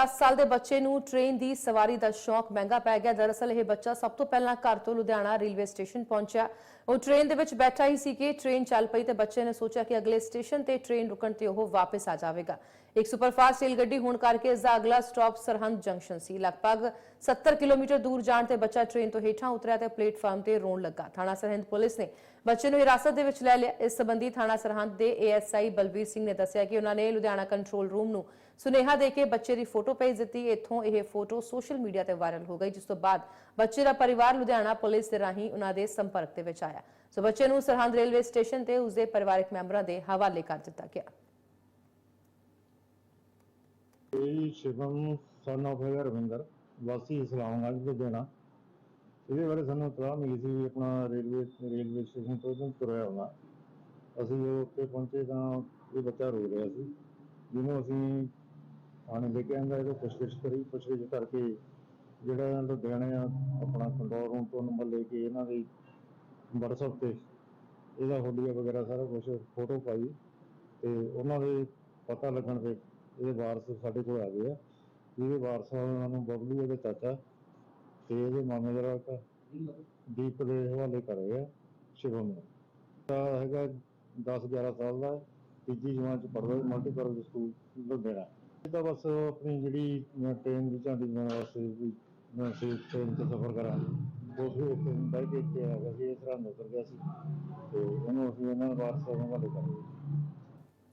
10 ਸਾਲ ਦੇ ਬੱਚੇ ਨੂੰ ਟ੍ਰੇਨ ਦੀ ਸਵਾਰੀ ਦਾ ਸ਼ੌਕ ਮਹਿੰਗਾ ਪੈ ਗਿਆ। ਦਰਅਸਲ ਇਹ ਬੱਚਾ ਸਭ ਤੋਂ ਪਹਿਲਾਂ ਘਰ ਤੋਂ ਲੁਧਿਆਣਾ ਰੇਲਵੇ ਸਟੇਸ਼ਨ ਪਹੁੰਚਿਆ। ਉਹ ਟ੍ਰੇਨ ਦੇ ਵਿੱਚ ਬੈਠਾ ਹੀ ਸੀ ਕਿ ਟ੍ਰੇਨ ਚੱਲ ਪਈ ਤੇ ਬੱਚੇ ਨੇ ਸੋਚਿਆ ਕਿ ਅਗਲੇ ਸਟੇਸ਼ਨ ਤੇ ਟ੍ਰੇਨ ਰੁਕਣ ਤੇ ਉਹ ਵਾਪਸ ਆ ਜਾਵੇਗਾ। ਇੱਕ ਸੁਪਰਫਾਸਟ ਰੇਲ ਗੱਡੀ ਹੋਣ ਕਰਕੇ ਇਸ ਦਾ ਅਗਲਾ ਸਟਾਪ ਸਰਹੰਦ ਜੰਕਸ਼ਨ ਸੀ। ਲਗਭਗ 70 ਕਿਲੋਮੀਟਰ ਦੂਰ ਜਾਣ ਤੇ ਬੱਚਾ ਟ੍ਰੇਨ ਤੋਂ ਹੇਠਾਂ ਉਤਰਿਆ ਤੇ ਪਲੇਟਫਾਰਮ ਤੇ ਰੋਣ ਲੱਗਾ। ਥਾਣਾ ਸਰਹੰਦ ਪੁਲਿਸ ਨੇ ਬੱਚੇ ਨੂੰ ਹਿਰਾਸਤ ਦੇ ਵਿੱਚ ਲੈ ਲਿਆ। ਇਸ ਸੰਬੰਧੀ ਥਾਣਾ ਸਰਹੰਦ ਦੇ ਏਐਸਆਈ ਬਲਬੀਰ ਸਿੰਘ ਨੇ ਦੱਸਿਆ ਕਿ ਉਹਨਾਂ ਨੇ ਲੁਧਿਆਣਾ ਕੰਟਰੋਲ ਰੂਮ ਨੂੰ ਸੁਨੇਹਾ ਦੇ ਕੇ ਬੱਚੇ ਦੀ ਫੋਟੋ ਭੇਜ ਦਿੱਤੀ। ਇੱਥੋਂ ਇਹ ਫੋਟੋ ਸੋਸ਼ਲ ਮੀਡੀਆ ਤੇ ਵਾਇਰਲ ਹੋ ਗਈ, ਜਿਸ ਤੋਂ ਬਾਅਦ ਬੱਚੇ ਦਾ ਪਰਿਵਾਰ ਲੁਧਿਆਣਾ ਪੁਲਿਸ ਦੇ ਰਾਹੀਂ ਉਹਨਾਂ ਦੇ ਸੰਪਰਕ ਦੇ ਵਿੱਚ ਆਇਆ। ਸੋ ਬੱਚੇ ਨੂੰ ਸਰਹੰਦ ਰੇਲਵੇ ਸਟੇਸ਼ਨ ਤੇ ਉਸਦੇ ਪਰਿਵਾਰਕ ਮੈਂਬਰਾਂ ਦੇ ਹਵਾਲੇ ਕਰ ਦਿੱਤਾ ਗਿਆ। ਇਹ ਸ਼ਿਵਮ ਸਨ ਆਫ ਹੈਗਾ ਰਵਿੰਦਰ, ਵਾਸੀ ਇਸਲਾਮਾਬਾਦ ਤੋਂ ਦੇਣਾ ਇਹਦੇ ਬਾਰੇ ਸਾਨੂੰ ਇਤਲਾਹ ਮਿਲੀ ਸੀ ਵੀ ਆਪਣਾ ਰੇਲਵੇ ਰੇਲਵੇ ਸਟੇਸ਼ਨ ਤੋਂ ਇਹਨੂੰ ਤੁਰਿਆ ਆਉਣਾ ਅਸੀਂ ਜਦੋਂ ਉੱਥੇ ਪਹੁੰਚੇ ਤਾਂ ਇਹ ਬੱਚਾ ਰੋ ਰਿਹਾ ਸੀ, ਜਿਹਨੂੰ ਅਸੀਂ ਥਾਣੇ ਲੈ ਕੇ ਆਂਦਾ ਇਹਦੇ ਪੁੱਛਗਿੱਛ ਕਰੀ ਪੁੱਛਗਿੱਛ ਕਰਕੇ ਜਿਹੜਾ ਲੁਧਿਆਣੇ ਆ, ਆਪਣਾ ਕੰਟਰੋਲ ਰੂਮ ਤੋਂ ਨੰਬਰ ਲੈ ਕੇ ਇਹਨਾਂ ਦੀ WhatsApp ਤੇ ਇਹਦਾ ਹੋਲੀਆ ਵਗੈਰਾ ਸਾਰਾ ਕੁਝ ਫੋਟੋ ਪਾਈ ਤੇ ਉਹਨਾਂ ਦੇ ਪਤਾ ਲੱਗਣ ਤੇ ਇਹਦੇ ਵਾਰਸ ਸਾਡੇ ਕੋਲ ਆ ਗਏ ਆ। ਇਹਦੇ ਵਾਰਸ ਉਹਨਾਂ ਨੂੰ ਬਬਲੂ ਇਹਦੇ ਚਾਚਾ ਤੇ ਇਹਦੇ ਮਾਮੇ ਦਾ ਲੜਕਾ ਦੀਪ ਦੇ ਹਵਾਲੇ ਕਰ ਰਹੇ ਆ, ਸ਼ਿਵਮ ਨੂੰ। ਤਾਂ ਹੈਗਾ 10 11 ਸਾਲ ਦਾ, ਤੀਜੀ ਜਮਾਤ ਚ ਪੜ੍ਹਦਾ ਮਲਟੀਪਰਪਸ ਸਕੂਲ, ਲੁਧਿਆਣਾ। ਇਹ ਤਾਂ ਬਸ ਆਪਣੀ ਜਿਹੜੀ ਮੈਂ ਟ੍ਰੇਨ ਦੀ ਝਾਂਡੀ ਬਣਾਉਣ ਵਾਸਤੇ ਵੀ ਮੈਂ ਸੀ ਟ੍ਰੇਨ ਤੇ ਸਫ਼ਰ ਕਰਾਂ। ਉਸ ਵੀ ਉੱਥੇ ਬਹਿ ਕੇ ਇੱਥੇ ਆ ਗਿਆ ਸੀ, ਇਸ ਤਰ੍ਹਾਂ ਉਤਰ ਗਿਆ ਸੀ। ਤੇ ਉਹਨੂੰ ਅਸੀਂ ਇਹਨਾਂ ਵਾਰਸਾਂ ਨੂੰ ਹਵਾਲੇ ਕਰ ਦਿੱਤਾ